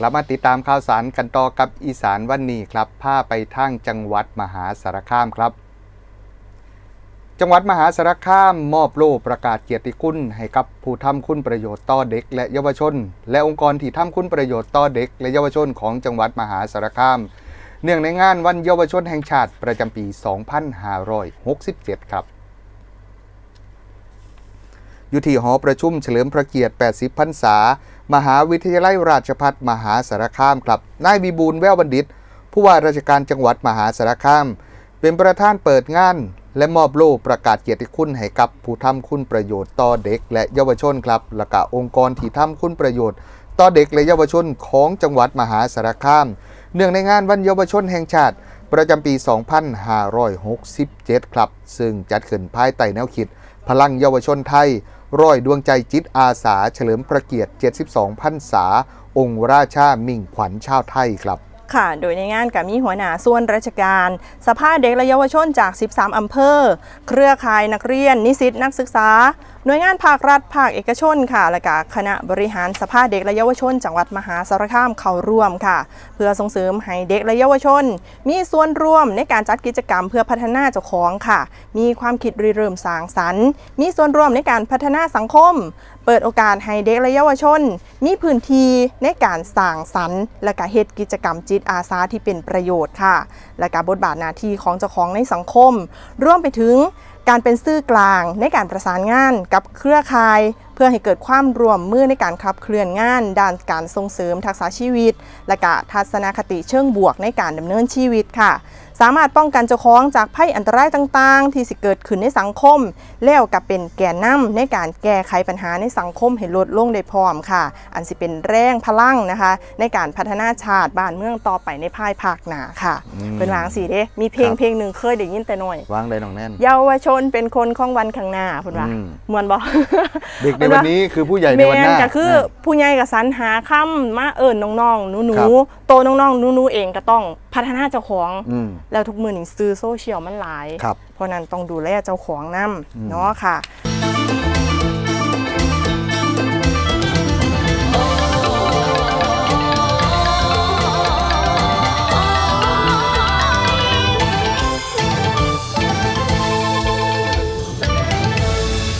กลับมาติดตามข่าวสารกันต่อกับอีสานวันนี้ครับพาไปทางจังหวัดมหาสารคามครับ จังหวัดมหาสารคามมอบโล่ประกาศเกียรติคุณให้กับผู้ทำคุณประโยชน์ต่อเด็ก และเยาวชน และองค์กรที่ทำคุณประโยชน์ต่อเด็ก และเยาวชนของจังหวัดมหาสารคาม เนื่องในงานวันเยาวชนแห่งชาติประจำปี 2567 ครับอยู่ที่หอประชุมเฉลิมพระเกียรติ 80 พรรษา มหาวิทยาลัยราชภัฏมหาสารคามครับ นายวิบูลย์แววบัณฑิต ผู้ว่าราชการจังหวัดมหาสารคาม เป็นประธานเปิดงาน และมอบโล่ประกาศเกียรติคุณให้กับผู้ทำคุณประโยชน์ต่อเด็ก และเยาวชนครับและก็องค์กรที่ทำคุณประโยชน์ ต่อเด็กและเยาวชนของจังหวัดมหาสารคาม เนื่องในงานวันเยาวชนแห่งชาติ ประจำปี 2567 ครับ ซึ่งจัดขึ้นภายใต้แนวคิด พลังเยาวชนไทย ร้อยดวงใจจิตอาสาเฉลิมพระเกียรติ 72พรรษา องค์ราชามิ่งขวัญชาวไทยครับค่ะ โดยในงานกับมีหัวหน้าส่วนราชการ สภาเด็กและเยาวชนจาก 13 อำเภอ เครือข่ายนักเรียน นิสิตนักศึกษา หน่วยงานภาครัฐ ภาคเอกชนค่ะ และก็คณะบริหารสภาเด็กและเยาวชน จังหวัดมหาสารคามเข้าร่วมค่ะ เพื่อส่งเสริมให้เด็กและเยาวชน มีส่วนร่วมในการจัดกิจกรรมเพื่อพัฒนาเจ้าของค่ะ มีความคิดริเริ่มสร้างสรรค์ มีส่วนร่วมในการพัฒนาสังคม เปิดโอกาสให้เด็กและเยาวชน มีพื้นที่ในการสร้างสรรค์ และก็เฮ็ดกิจกรรมจิตอาสาที่เป็นประโยชน์ค่ะ และการบทบาทหน้าที่ของเจ้าของในสังคมรวมไปถึง การเป็นสื่อกลางในการประสานงานกับเครือข่าย เพื่อให้เกิดความร่วมมือในการขับเคลื่อนงาน ด้านการส่งเสริมทักษะชีวิต และกะทัศนคติเชิงบวกในการดำเนินชีวิตค่ะ สามารถป้องกันเจ้าของจากภัยอันตรายต่างๆ ที่สิเกิดขึ้นในสังคม แล้วกับเป็นแกนนำในการแก้ไขปัญหาในสังคมให้ลดลงได้พร้อมค่ะ อันสิเป็นแรงพลังนะคะ ในการพัฒนาชาติบ้านเมืองต่อไปในภายภาคหน้าค่ะอืมเป็นวางสีเด้มีเพลงครับเพลงหนึ่งเคยได้ยินแต่น้อยวางได้น้องแน่น เยาวชนเป็นคนของวันข้างหน้าคุณว่าอืมมวนบ่เด็กในวันนี้คือผู้ใหญ่ในแมวันหนน้าก็คือนะผู้ใหญ่กับสรรหาคำมาเอิญน้องๆหนูครับๆโตน้องๆหนูๆเองก็ต้องพัฒนาเจ้าของอืมแล้วทุกมือนี่ซื้อโซเชียลมันหลาย ครับ เพราะนั้นต้องดูแลเจ้าของนำอืมเนาะค่ะ